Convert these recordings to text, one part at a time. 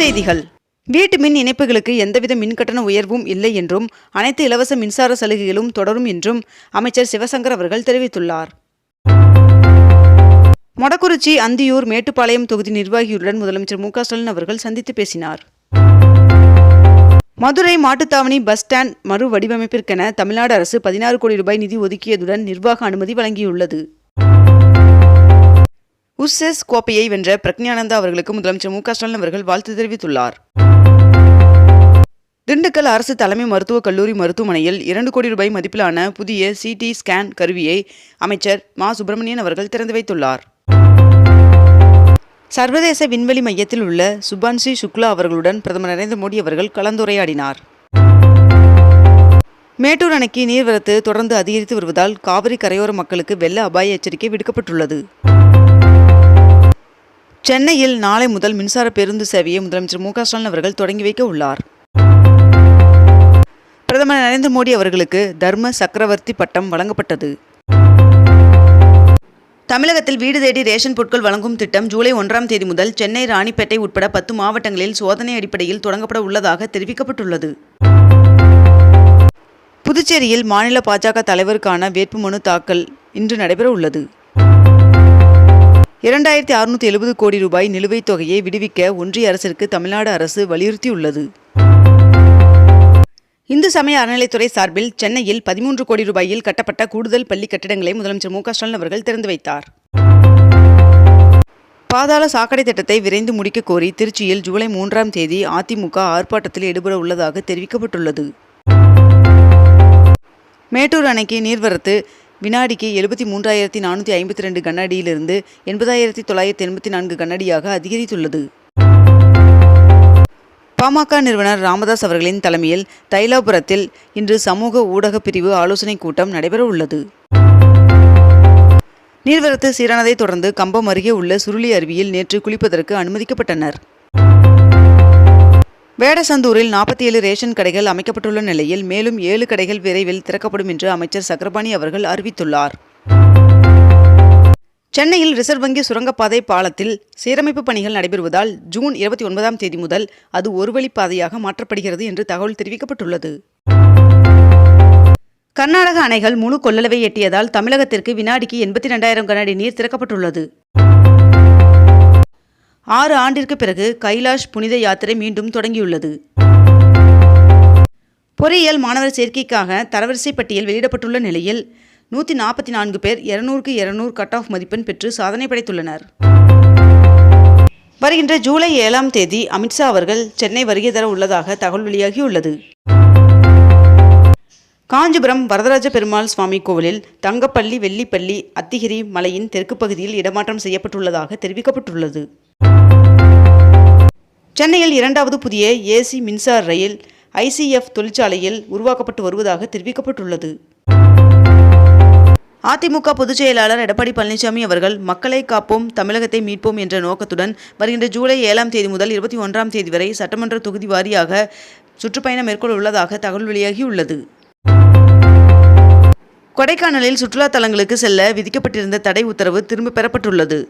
செய்திகள். வீட்டு மின் இணைப்புகளுக்கு எந்தவித மின்கட்டண உயர்வும் இல்லை என்றும் அனைத்து இலவச மின்சார சலுகைகளும் தொடரும் என்றும் அமைச்சர் சிவசங்கர் அவர்கள் தெரிவித்துள்ளார். மொடக்குறிச்சி அந்தியூர் மேட்டுப்பாளையம் தொகுதி நிர்வாகியுடன் முதலமைச்சர் மு ஸ்டாலின் அவர்கள் சந்தித்து பேசினார். மதுரை மாட்டுத்தாவணி பஸ் ஸ்டாண்ட் மறு வடிவமைப்பிற்கென தமிழ்நாடு அரசு பதினாறு கோடி ரூபாய் நிதி ஒதுக்கியதுடன் நிர்வாக அனுமதி வழங்கியுள்ளது. உஸ்ஸெஸ் கோப்பையை வென்ற பிரக்ஞானந்தா அவர்களுக்கு முதலமைச்சர் மு க ஸ்டாலின் அவர்கள் வாழ்த்து தெரிவித்துள்ளார். திண்டுக்கல் அரசு தலைமை மருத்துவக் கல்லூரி மருத்துவமனையில் இரண்டு கோடி ரூபாய் மதிப்பிலான புதிய சிடி ஸ்கேன் கருவியை அமைச்சர் மா சுப்பிரமணியன் அவர்கள் திறந்து வைத்துள்ளார். சர்வதேச விண்வெளி மையத்தில் உள்ள சுபான்ஷி சுக்லா அவர்களுடன் பிரதமர் நரேந்திர மோடி அவர்கள் கலந்துரையாடினார். மேட்டூர் அணைக்கு நீர்வரத்து தொடர்ந்து அதிகரித்து வருவதால் காவிரி கரையோர மக்களுக்கு வெள்ள அபாய எச்சரிக்கை விடுக்கப்பட்டுள்ளது. சென்னையில் நாளை முதல் மின்சார பேருந்து சேவையை முதலமைச்சர் மு க ஸ்டாலின் அவர்கள் தொடங்கி வைக்க உள்ளார். பிரதமர் நரேந்திர மோடி அவர்களுக்கு தர்ம சக்கரவர்த்தி பட்டம் வழங்கப்பட்டது. தமிழகத்தில் வீடு தேடி ரேஷன் பொருட்கள் வழங்கும் திட்டம் ஜூலை ஒன்றாம் தேதி முதல் சென்னை ராணிப்பேட்டை உட்பட பத்து மாவட்டங்களில் சோதனை அடிப்படையில் தொடங்கப்பட உள்ளதாக தெரிவிக்கப்பட்டுள்ளது. புதுச்சேரியில் மாநில பாஜக தலைவருக்கான வேட்புமனு தாக்கல் இன்று நடைபெற உள்ளது இரண்டாயிரத்தி அறுநூத்தி எழுபது கோடி ரூபாய் நிலுவைத் தொகையை விடுவிக்க ஒன்றிய அரசிற்கு தமிழ்நாடு அரசு வலியுறுத்தியுள்ளது. இந்து சமய அறநிலைத்துறை சார்பில் சென்னையில் பதிமூன்று கோடி ரூபாயில் கட்டப்பட்ட கூடுதல் பள்ளி கட்டிடங்களை முதலமைச்சர் மு க ஸ்டாலின் அவர்கள் திறந்து வைத்தார். பாதாள சாக்கடை திட்டத்தை விரைந்து முடிக்க கோரி திருச்சியில் ஜூலை மூன்றாம் தேதி அதிமுக ஆர்ப்பாட்டத்தில் ஈடுபட உள்ளதாக தெரிவிக்கப்பட்டுள்ளது. மேட்டூர் அணைக்கு நீர்வரத்து வினாடிக்கு எழுபத்தி மூன்றாயிரத்தி நானூற்றி ஐம்பத்தி ரெண்டு கண்ணாடியிலிருந்து எண்பதாயிரத்தி தொள்ளாயிரத்தி எண்பத்தி நான்கு கண்ணாடியாக அதிகரித்துள்ளது. பாமக நிறுவனர் ராமதாஸ் அவர்களின் தலைமையில் தைலாபுரத்தில் இன்று சமூக ஊடக பிரிவு ஆலோசனைக் கூட்டம் நடைபெற உள்ளது நீர்வரத்து சீரானதைத் தொடர்ந்து கம்பம் அருகே உள்ள சுருளி அருவியில் நேற்று குளிப்பதற்கு அனுமதிக்கப்பட்டனர். வேடசந்தூரில் நாற்பத்தி ஏழு ரேஷன் கடைகள் அமைக்கப்பட்டுள்ள நிலையில் மேலும் ஏழு கடைகள் விரைவில் திறக்கப்படும் என்று அமைச்சர் சக்கரபாணி அவர்கள் அறிவித்துள்ளார். சென்னையில் ரிசர்வ் வங்கி சுரங்கப்பாதை பாலத்தில் சீரமைப்பு பணிகள் நடைபெறுவதால் ஜூன் இருபத்தி ஒன்பதாம் தேதி முதல் அது ஒரு வழிப்பாதையாக மாற்றப்படுகிறது என்று தகவல் தெரிவிக்கப்பட்டுள்ளது. கர்நாடக அணைகள் முழு கொள்ளளவை எட்டியதால் தமிழகத்திற்கு வினாடிக்கு எண்பத்தி ரெண்டாயிரம் கனஅடி நீர் திறக்கப்பட்டுள்ளது. ஆறு ஆண்டிற்கு பிறகு கைலாஷ் புனித யாத்திரை மீண்டும் தொடங்கியுள்ளது. பொறியியல் மாணவர் சேர்க்கைக்காக தரவரிசை பட்டியல் வெளியிடப்பட்டுள்ள நிலையில் நூற்றி நாற்பத்தி நான்கு பேர் இருநூறுக்கு இருநூறு கட் ஆஃப் மதிப்பெண் பெற்று சாதனை படைத்துள்ளனர். வருகின்ற ஜூலை ஏழாம் தேதி அமித்ஷா அவர்கள் சென்னை வருகை தர உள்ளதாக தகவல் வெளியாகியுள்ளது. காஞ்சிபுரம் வரதராஜ பெருமாள் சுவாமி கோவிலில் தங்கப்பள்ளி வெள்ளிப்பள்ளி அத்திகிரி மலையின் தெற்கு பகுதியில் இடமாற்றம் செய்யப்பட்டுள்ளதாக தெரிவிக்கப்பட்டுள்ளது. சென்னையில் இரண்டாவது புதிய ஏசி மின்சார ரயில் ஐசிஎஃப் தொழிற்சாலையில் உருவாக்கப்பட்டு வருவதாக தெரிவிக்கப்பட்டுள்ளது. அதிமுக பொதுச் செயலாளர் எடப்பாடி பழனிசாமி அவர்கள் மக்களை காப்போம் தமிழகத்தை மீட்போம் என்ற நோக்கத்துடன் வருகின்ற ஜூலை ஏழாம் தேதி முதல் இருபத்தி ஒன்றாம் தேதி வரை சட்டமன்ற தொகுதி வாரியாக சுற்றுப்பயணம் மேற்கொள்ள உள்ளதாக தகவல் வெளியாகியுள்ளது. கொடைக்கானலில் சுற்றுலா தலங்களுக்கு செல்ல விதிக்கப்பட்டிருந்த தடை உத்தரவு திரும்ப பெறப்பட்டுள்ளது.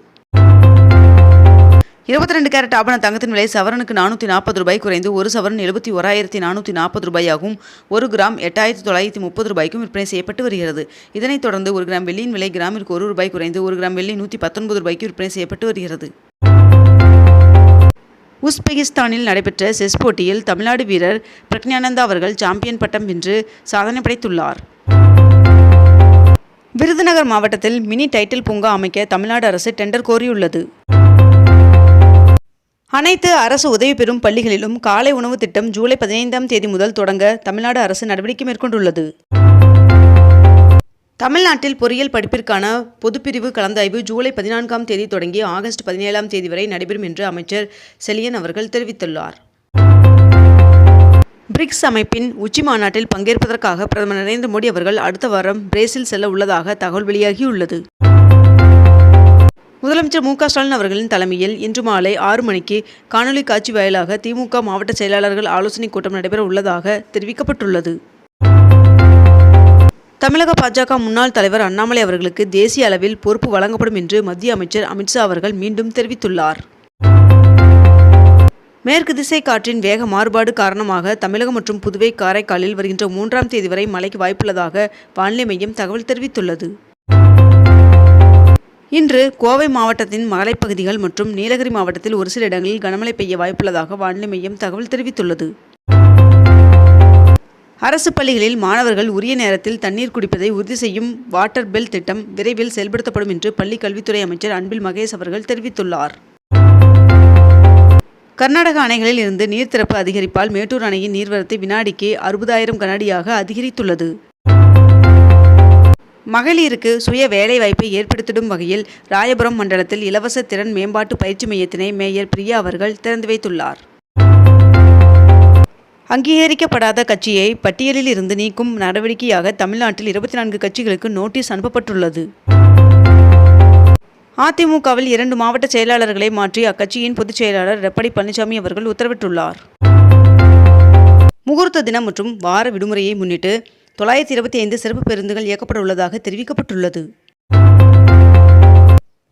இருபத்தி ரெண்டு கேரட் ஆபண தங்கத்தின் விலை சவரனுக்கு நானூற்றி நாற்பது ரூபாய் குறைந்து ஒரு சவரன் எழுபத்தி ஓராயிரத்தி நானூற்றி நாற்பது ரூபாயாகவும் ஒரு கிராம் எட்டாயிரத்தி தொள்ளாயிரத்தி முப்பது ரூபாய்க்கும் விற்பனை செய்யப்பட்டு வருகிறது. இதனைத் தொடர்ந்து ஒரு கிராம் வெள்ளியின் விலை கிராமிற்கு ஒரு ரூபாய் குறைந்து ஒரு கிராம் வெள்ளி நூற்றி பத்தொன்பது ரூபாய்க்கு விற்பனை செய்யப்பட்டு வருகிறது. உஸ்பெகிஸ்தானில் நடைபெற்ற செஸ் போட்டியில் தமிழ்நாடு வீரர் பிரக்ஞானந்தா அவர்கள் சாம்பியன் பட்டம் வென்று சாதனை படைத்துள்ளார். விருதுநகர் மாவட்டத்தில் மினி டைட்டில் பூங்கா அமைக்க தமிழ்நாடு அரசு டெண்டர் கோரியுள்ளது. அனைத்து அரசு உதவி பெறும் பள்ளிகளிலும் காலை உணவு திட்டம் ஜூலை பதினைந்தாம் தேதி முதல் தொடங்க தமிழ்நாடு அரசு நடவடிக்கை மேற்கொண்டுள்ளது. தமிழ்நாட்டில் பொறியியல் படிப்பிற்கான பொதுப்பிரிவு கலந்தாய்வு ஜூலை பதினான்காம் தேதி தொடங்கி ஆகஸ்ட் பதினேழாம் தேதி வரை நடைபெறும் என்று அமைச்சர் செலியன் அவர்கள் தெரிவித்துள்ளார். பிரிக்ஸ் அமைப்பின் உச்சி மாநாட்டில் பங்கேற்பதற்காக பிரதமர் நரேந்திர மோடி அவர்கள் அடுத்த வாரம் பிரேசில் செல்ல உள்ளதாக தகவல் வெளியாகியுள்ளது. முதலமைச்சர் மு க ஸ்டாலின் அவர்களின் தலைமையில் இன்று மாலை ஆறு மணிக்கு காணொலி காட்சி வாயிலாக திமுக மாவட்ட செயலாளர்கள் ஆலோசனைக் கூட்டம் நடைபெற உள்ளதாக தெரிவிக்கப்பட்டுள்ளது. தமிழக பாஜக முன்னாள் தலைவர் அண்ணாமலை அவர்களுக்கு தேசிய அளவில் பொறுப்பு வழங்கப்படும் என்று மத்திய அமைச்சர் அமித்ஷா அவர்கள் மீண்டும் தெரிவித்துள்ளார். மேற்கு திசை காற்றின் வேக மாறுபாடு காரணமாக தமிழகம் மற்றும் புதுவை காரைக்காலில் வருகின்ற மூன்றாம் தேதி வரை மழைக்கு வாய்ப்புள்ளதாக வானிலை மையம் தகவல் தெரிவித்துள்ளது. இன்று கோவை மாவட்டத்தின் மலைப்பகுதிகள் மற்றும் நீலகிரி மாவட்டத்தில் ஒரு சில இடங்களில் கனமழை பெய்ய வாய்ப்புள்ளதாக வானிலை மையம் தகவல் தெரிவித்துள்ளது. அரசு பள்ளிகளில் மாணவர்கள் உரிய நேரத்தில் தண்ணீர் குடிப்பதை உறுதி செய்யும் வாட்டர் பெல் திட்டம் விரைவில் செயல்படுத்தப்படும் என்று பள்ளி கல்வித்துறை அமைச்சர் அன்பில் மகேஷ் அவர்கள் தெரிவித்துள்ளார். கர்நாடக அணைகளில் இருந்து நீர் திறப்பு அதிகரிப்பால் மேட்டூர் அணையின் நீர்வரத்து வினாடிக்கு அறுபதாயிரம் கனஅடியாக அதிகரித்துள்ளது. மகளிருக்கு சுய வேலைவாய்ப்பை ஏற்படுத்திடும் வகையில் ராயபுரம் மண்டலத்தில் இலவச திறன் மேம்பாட்டு பயிற்சி மையத்தினை மேயர் பிரியா அவர்கள் திறந்து வைத்துள்ளார். அங்கீகரிக்கப்படாத கட்சியை பட்டியலில் இருந்து நீக்கும் நடவடிக்கையாக தமிழ்நாட்டில் இருபத்தி நான்கு கட்சிகளுக்கு நோட்டீஸ் அனுப்பப்பட்டுள்ளது. அதிமுகவில் இரண்டு மாவட்ட செயலாளர்களை மாற்றி அக்கட்சியின் பொதுச் செயலாளர் எடப்பாடி பழனிசாமி அவர்கள் உத்தரவிட்டுள்ளார். முகூர்த்த தினம் மற்றும் வார விடுமுறையை முன்னிட்டு தொள்ளாயிரத்தி இருபத்தி ஐந்து சிறப்பு பேருந்துகள் இயக்கப்பட உள்ளதாக தெரிவிக்கப்பட்டுள்ளது.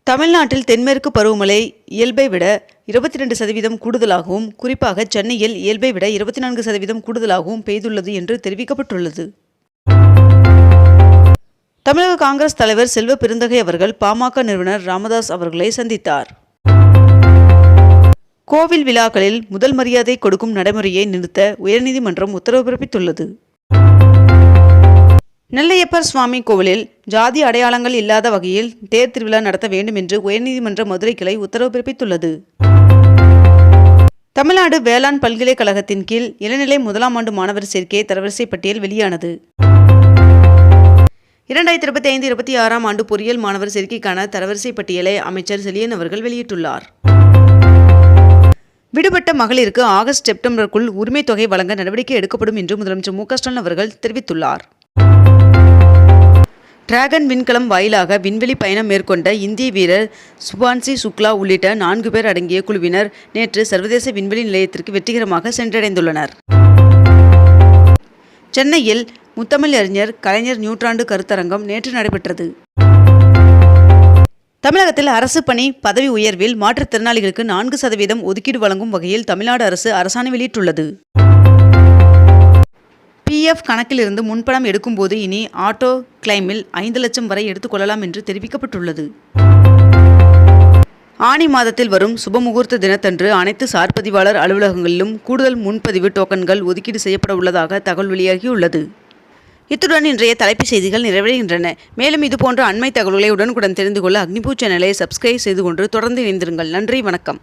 தமிழ்நாட்டில் தென்மேற்கு பருவமழை இயல்பை விட இருபத்தி ரெண்டு சதவீதம் கூடுதலாகவும் குறிப்பாக சென்னையில் இயல்பை விட இருபத்தி நான்கு சதவீதம் கூடுதலாகவும் பெய்துள்ளது என்று தெரிவிக்கப்பட்டுள்ளது. தமிழக காங்கிரஸ் தலைவர் செல்வ பெருந்தகை அவர்கள் பாமக நிறுவனர் ராமதாஸ் அவர்களை சந்தித்தார். கோவில் விழாக்களில் முதல் மரியாதை கொடுக்கும் நடைமுறையை நிறுத்த உயர்நீதிமன்றம் உத்தரவு பிறப்பித்துள்ளது. நெல்லையப்பர் சுவாமி கோவிலில் ஜாதி அடையாளங்கள் இல்லாத வகையில் தேர் திருவிழா நடத்த வேண்டும் என்று உயர்நீதிமன்ற மதுரை கிளை உத்தரவு பிறப்பித்துள்ளது. தமிழ்நாடு வேளாண் பல்கலைக்கழகத்தின் கீழ் இளநிலை முதலாம் ஆண்டு மாணவர் சேர்க்கை தரவரிசை பட்டியல் வெளியானது. இரண்டாயிரத்தி இருபத்தி ஐந்து இருபத்தி ஆறாம் ஆண்டு பொறியியல் மாணவர் சேர்க்கைக்கான தரவரிசை பட்டியலை அமைச்சர் செலியன் அவர்கள் வெளியிட்டுள்ளார். விடுபட்ட மகளிருக்கு ஆகஸ்ட் செப்டம்பருக்குள் உரிமைத் தொகை வழங்க நடவடிக்கை எடுக்கப்படும் என்று முதலமைச்சர் மு க ஸ்டாலின் அவர்கள் தெரிவித்துள்ளார். டிராகன் விண்கலம் வாயிலாக விண்வெளி பயணம் மேற்கொண்ட இந்திய வீரர் சுபான்சி சுக்லா உள்ளிட்ட நான்கு பேர் அடங்கிய குழுவினர் நேற்று சர்வதேச விண்வெளி நிலையத்திற்கு வெற்றிகரமாக சென்றடைந்துள்ளனர். சென்னையில் முத்தமிழ் அறிஞர் கலைஞர் நூற்றாண்டு கருத்தரங்கம் நேற்று நடைபெற்றது. தமிழகத்தில் அரசு பணி பதவி உயர்வில் மாற்றுத்திறனாளிகளுக்கு நான்கு சதவீதம் ஒதுக்கீடு வழங்கும் வகையில் தமிழ்நாடு அரசு அரசாணை வெளியிட்டுள்ளது. பிஎஃப் கணக்கிலிருந்து முன்பணம் எடுக்கும்போது இனி ஆட்டோ கிளைமில் ஐந்து லட்சம் வரை எடுத்துக்கொள்ளலாம் என்று தெரிவிக்கப்பட்டுள்ளது. ஆனி மாதத்தில் வரும் சுபமுகூர்த்த தினத்தன்று அனைத்து சார்பதிவாளர் அலுவலகங்களிலும் கூடுதல் முன்பதிவு டோக்கன்கள் ஒதுக்கீடு செய்யப்பட உள்ளதாக தகவல் வெளியாகியுள்ளது. இத்துடன் இன்றைய தலைப்புச் செய்திகள் நிறைவடைகின்றன. மேலும் இதுபோன்ற அண்மை தகவல்களை உடனுக்குடன் தெரிந்து கொள்ள அக்னிபூ சேனலை சப்ஸ்கிரைப் செய்து கொண்டு தொடர்ந்து இணைந்திருங்கள். நன்றி வணக்கம்.